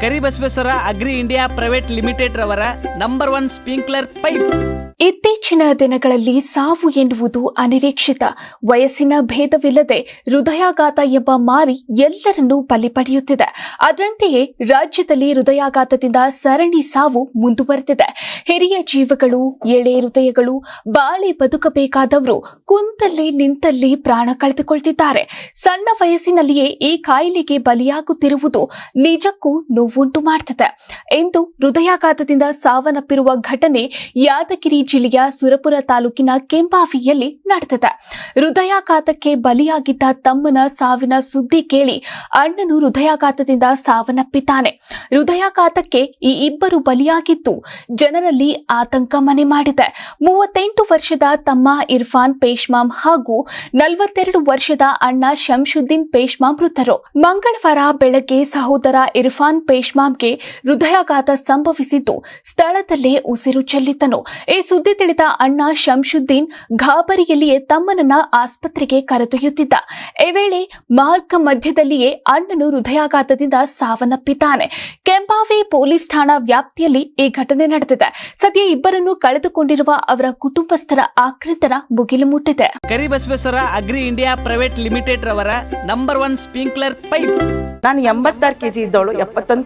Karibasaveshwara agri India private limited ರವರ number one sprinkler pipe. ಇತ್ತೀಚಿನ ದಿನಗಳಲ್ಲಿ ಸಾವು ಎನ್ನುವುದು ಅನಿರೀಕ್ಷಿತ. ವಯಸ್ಸಿನ ಭೇದವಿಲ್ಲದೆ ಹೃದಯಾಘಾತ ಎಂಬ ಮಾರಿ ಎಲ್ಲರನ್ನೂ ಬಲಿ ಪಡೆಯುತ್ತಿದೆ. ಅದರಂತೆಯೇ ರಾಜ್ಯದಲ್ಲಿ ಹೃದಯಾಘಾತದಿಂದ ಸರಣಿ ಸಾವು ಮುಂದುವರೆದಿದೆ. ಹಿರಿಯ ಜೀವಗಳು, ಎಳೆ ಹೃದಯಗಳು, ಬಾಳಿ ಬದುಕಬೇಕಾದವರು ಕುಂತಲ್ಲಿ ನಿಂತಲ್ಲಿ ಪ್ರಾಣ ಕಳೆದುಕೊಳ್ತಿದ್ದಾರೆ. ಸಣ್ಣ ವಯಸ್ಸಿನಲ್ಲಿಯೇ ಈ ಕಾಯಿಲೆಗೆ ಬಲಿಯಾಗುತ್ತಿರುವುದು ನಿಜಕ್ಕೂ ನೋವುಂಟು ಮಾಡ್ತದೆ. ಎಂದು ಹೃದಯಾಘಾತದಿಂದ ಸಾವನ್ನಪ್ಪಿರುವ ಘಟನೆ ಯಾದಗಿರಿ ಜಿಲ್ಲೆಯ ಸುರಪುರ ತಾಲೂಕಿನ ಕೆಂಪಾಫಿಯಲ್ಲಿ ನಡೆದಿದೆ. ಹೃದಯಾಘಾತಕ್ಕೆ ಬಲಿಯಾಗಿದ್ದ ತಮ್ಮನ ಸಾವಿನ ಸುದ್ದಿ ಕೇಳಿ ಅಣ್ಣನು ಹೃದಯಾಘಾತದಿಂದ ಸಾವನ್ನಪ್ಪಿದ್ದಾನೆ. ಹೃದಯಾಘಾತಕ್ಕೆ ಈ ಇಬ್ಬರು ಬಲಿಯಾಗಿದ್ದು ಜನರಲ್ಲಿ ಆತಂಕ ಮನೆ ಮಾಡಿದೆ. ಮೂವತ್ತೆಂಟು ವರ್ಷದ ತಮ್ಮ ಇರ್ಫಾನ್ ಪೇಶ್ಮಾಮ್ ಹಾಗೂ ನಲವತ್ತೆರಡು ವರ್ಷದ ಅಣ್ಣ ಶಂಶುದ್ದೀನ್ ಪೇಶ್ಮಾ ಮೃತರು. ಮಂಗಳವಾರ ಬೆಳಗ್ಗೆ ಸಹೋದರ ಇರ್ಫಾನ್ ಪೇಶ್ಮಾಮ್ಗೆ ಹೃದಯಾಘಾತ ಸಂಭವಿಸಿದ್ದು ಸ್ಥಳದಲ್ಲೇ ಉಸಿರು ಚೆಲ್ಲಿದ್ದನು. ಈ ಸುದ್ದಿ ತಿಳಿದ ಅಣ್ಣ ಶಂಶುದ್ದೀನ್ ಗಾಬರಿಯಲ್ಲಿಯೇ ತಮ್ಮನನ್ನ ಆಸ್ಪತ್ರೆಗೆ ಕರೆದೊಯ್ಯುತ್ತಿದ್ದ. ಈ ವೇಳೆ ಮಾರ್ಗ ಮಧ್ಯದಲ್ಲಿಯೇ ಅಣ್ಣನು ಹೃದಯಾಘಾತದಿಂದ ಸಾವನ್ನಪ್ಪಿದ್ದಾನೆ. ಕೆಂಪಾವಿ ಪೊಲೀಸ್ ಠಾಣಾ ವ್ಯಾಪ್ತಿಯಲ್ಲಿ ಈ ಘಟನೆ ನಡೆದಿದೆ. ಸದ್ಯ ಇಬ್ಬರನ್ನು ಕಳೆದುಕೊಂಡಿರುವ ಅವರ ಕುಟುಂಬಸ್ಥರ ಆಕ್ರಂದನ ಮುಗಿಲು ಮುಟ್ಟಿದೆ. Karibasaveshwara agri India private limited ರವರ ನಂಬರ್ ಒನ್ ಸ್ಪ್ರಿಂಕ್ಲರ್ ಪೈಪ್. ನಾನು ಎಂಬತ್ತಾರು ಕೆಜಿ ಇದ್ದವಳು ಎಪ್ಪತ್ತೊಂದು